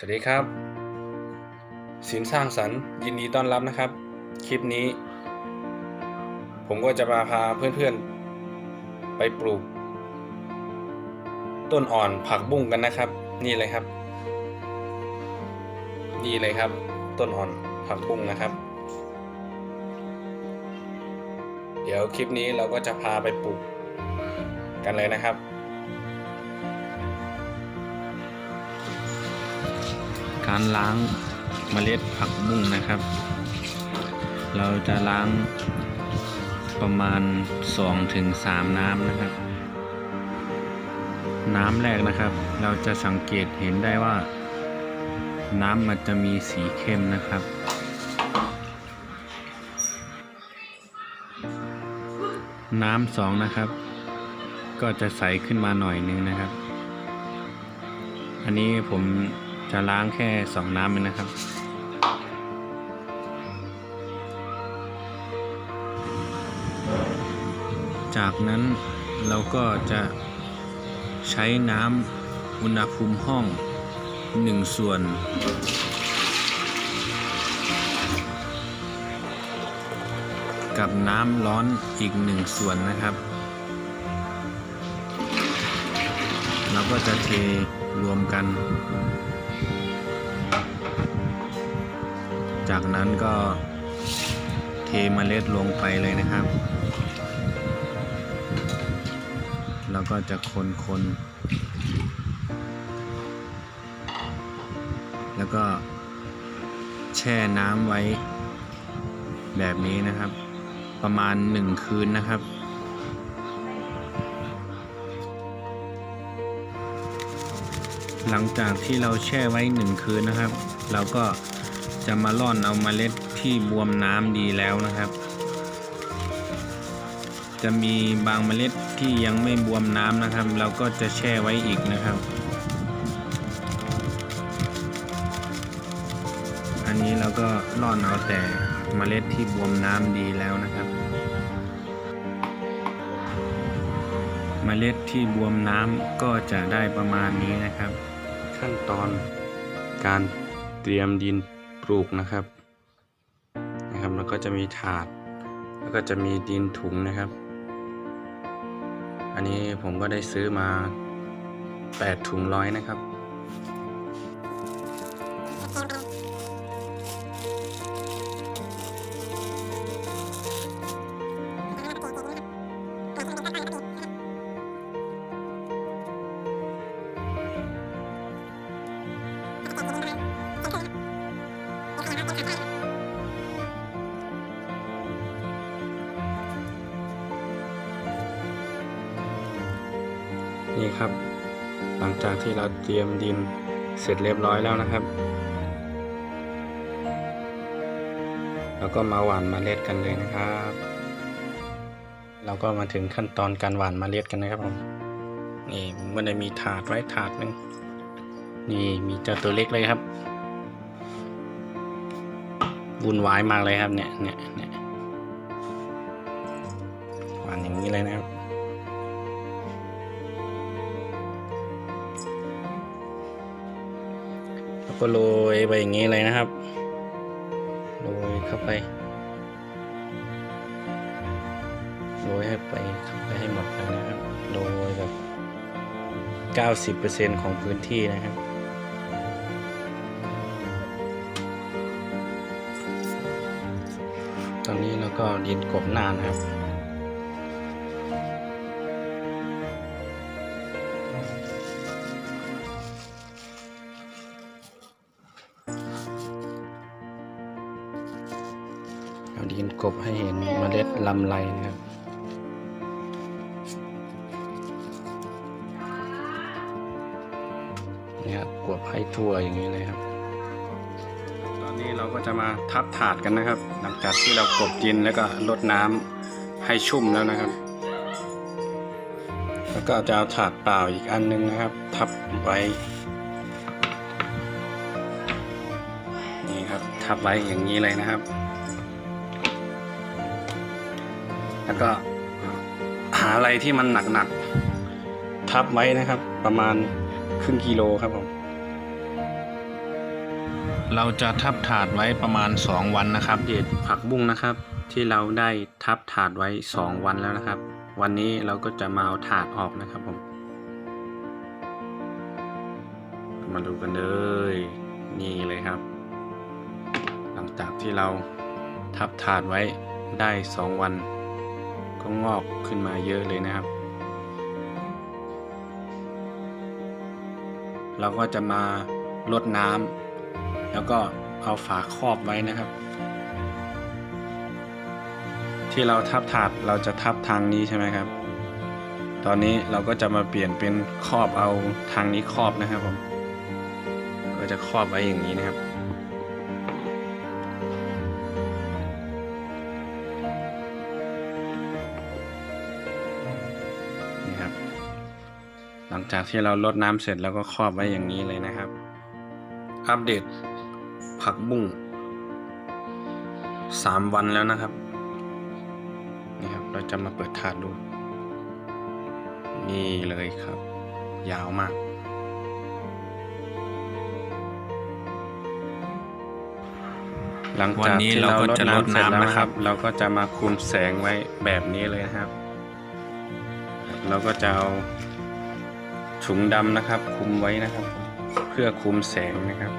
สวัสดีครับสินสร้างสรรค์ยินดีต้อนรับนะครับ คลิปนี้ ผมก็จะมาพาเพื่อนๆ ไปปลูก ต้นอ่อนผักบุ้งกันนะครับ นี่เลยครับ นี่เลยครับ ต้นอ่อนผักบุ้งนะครับ เดี๋ยวคลิปนี้เราก็จะพาไปปลูกกันเลยนะครับ การล้างเมล็ดผักบุ้งนะครับ เราจะล้างประมาณ 2-3น้ำนะครับ น้ำแรกนะครับ เราจะสังเกตเห็นได้ว่า น้ำมันจะมีสีเข้มนะครับ น้ำสองนะครับ ก็จะใสขึ้นมาหน่อยนึงนะครับ อันนี้ผม จะล้างแค่สองน้ำเองนะครับ จากนั้นเราก็จะใช้น้ำอุณหภูมิห้องหนึ่งส่วนกับน้ำร้อนอีกหนึ่งส่วนนะครับ เราก็จะเทรวมกัน จากนั้นก็เทเมล็ดลงไปเลยนะครับ แล้วก็จะคนคนๆแล้วก็แช่น้ำไว้แบบนี้นะครับ ประมาณหนึ่งคืนนะครับหลังจากที่เราแช่ไว้หนึ่งคืนนะครับ เราก็ จะมาล่อนเอาเมล็ดที่บวมน้ำดีแล้วนะครับ จะมีบางเมล็ดที่ยังไม่บวมน้ำนะครับ เราก็จะแช่ไว้อีกนะครับ อันนี้เราก็ล่อนเอาแต่เมล็ดที่บวมน้ำดีแล้วนะครับ เมล็ดที่บวมน้ำก็จะได้ประมาณนี้นะครับ ขั้นตอนการเตรียมดิน ลูกนะครับนะครับ แล้วก็จะมีถาด แล้วก็จะมีดินถุงนะครับ อันนี้ผมก็ได้ซื้อมา 8 ถุงร้อยนะครับ นี่ครับ หลังจากที่เราเตรียมดินเสร็จเรียบร้อยแล้วนะครับ แล้วก็มาหว่านเมล็ดกันเลยนะครับ เราก็มาถึงขั้นตอนการหว่านเมล็ดกันนะครับผมนี่ผมก็ได้มีถาดไว้ถาดหนึ่งนี่มีเจ้าตัวเล็กเลยครับวุ่นวายมากเลยครับเนี่ยเนี่ยเนี่ยหว่านอย่างนี้เลยนะครับ ก็โรยไปอย่างนี้เลยนะครับโรยเข้าไปโรยให้ไปเข้าไปให้หมดเลยนะครับโรยแบบ 90%ของพื้นที่นะครับตอนนี้เราก็ดินกบหน้านะครับ เอาดินกบให้เห็นเมล็ดลำไรนะครับ นี่ครับกบให้ทั่วอย่างนี้เลยครับ ตอนนี้เราก็จะมาทับถาดกันนะครับ หลังจากที่เรากบดินแล้วก็ลดน้ำให้ชุ่มแล้วนะครับ แล้วก็จะเอาถาดเปล่าอีกอันนึงนะครับ ทับไว้ นี่ครับทับไว้อย่างนี้เลยนะครับ แล้วก็หาอะไรที่มันหนักๆทับไว้นะครับ ประมาณครึ่งกิโลครับผมเราจะทับถาดไว้ประมาณ 2 วันนะครับเด็ดผักบุ้งนะครับ ที่เราได้ทับถาดไว้ 2 วันแล้วนะครับ วันนี้เราก็จะมาเอาถาดออกนะครับผม มาดูกันเลยนี่เลยครับ หลังจากที่เราทับถาดไว้ได้ 2 วัน ก็งอกขึ้นมาเยอะเลยนะครับ เราก็จะมาลดน้ำแล้วก็เอาฝาครอบไว้นะครับ ที่เราทับถาดเราจะทับทางนี้ใช่ไหมครับ ตอนนี้เราก็จะมาเปลี่ยนเป็นครอบเอาทางนี้ครอบนะครับผมก็จะครอบไว้อย่างนี้นะครับ หลังจากที่เราลดน้ำเสร็จแล้วก็ครอบไว้อย่างนี้เลยนะครับ อัปเดตผักบุ้งสามวันแล้วนะครับนี่ครับ เราจะมาเปิดถาดดู นี่เลยครับ ยาวมาก หลังจากที่เราลดน้ำเสร็จแล้วนะครับ เราก็จะมาคุมแสงไว้แบบนี้เลยนะครับ เราก็จะเอา ถุงดำนะครับคุมไว้นะครับ เพื่อคุมแสงนะครับ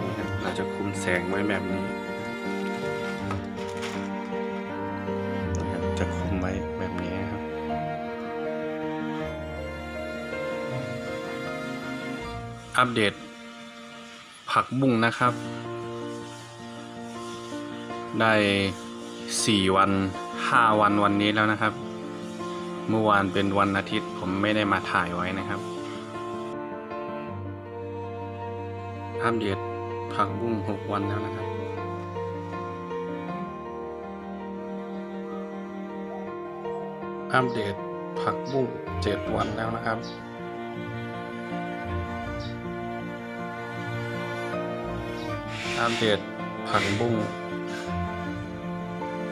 นี่ครับเราจะคุมแสงไว้แบบนี้นะครับจะคุมไว้แบบนี้นะครับอัปเดต ผักบุ้งนะครับ ได้สี่วันห้าวันวันนี้แล้วนะครับ เมื่อวานเป็นวันอาทิตย์ผมไม่ได้มาถ่ายไว้นะครับ อัปเดตผักบุ้งหกวันแล้วนะครับ อัปเดตผักบุ้งเจ็ดวันแล้วนะครับ อัปเดตผักบุ้ง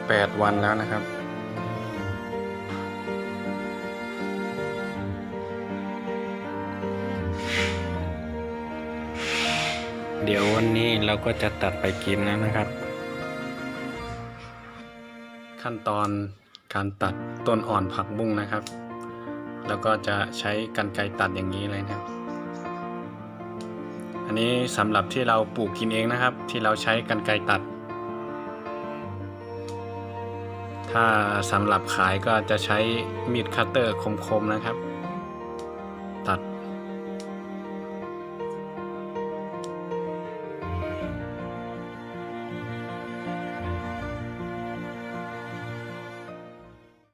แปดวันแล้วนะครับ เดี๋ยววันนี้เราก็จะตัดไปกินแล้วนะครับ ขั้นตอนการตัดต้นอ่อนผักบุ้งนะครับ แล้วก็จะใช้กรรไกรตัดอย่างนี้เลยนะครับ อันนี้สำหรับที่เราปลูกกินเองนะครับ ที่เราใช้กรรไกรตัด ถ้าสำหรับขายก็จะใช้มีดคัตเตอร์คมๆนะครับ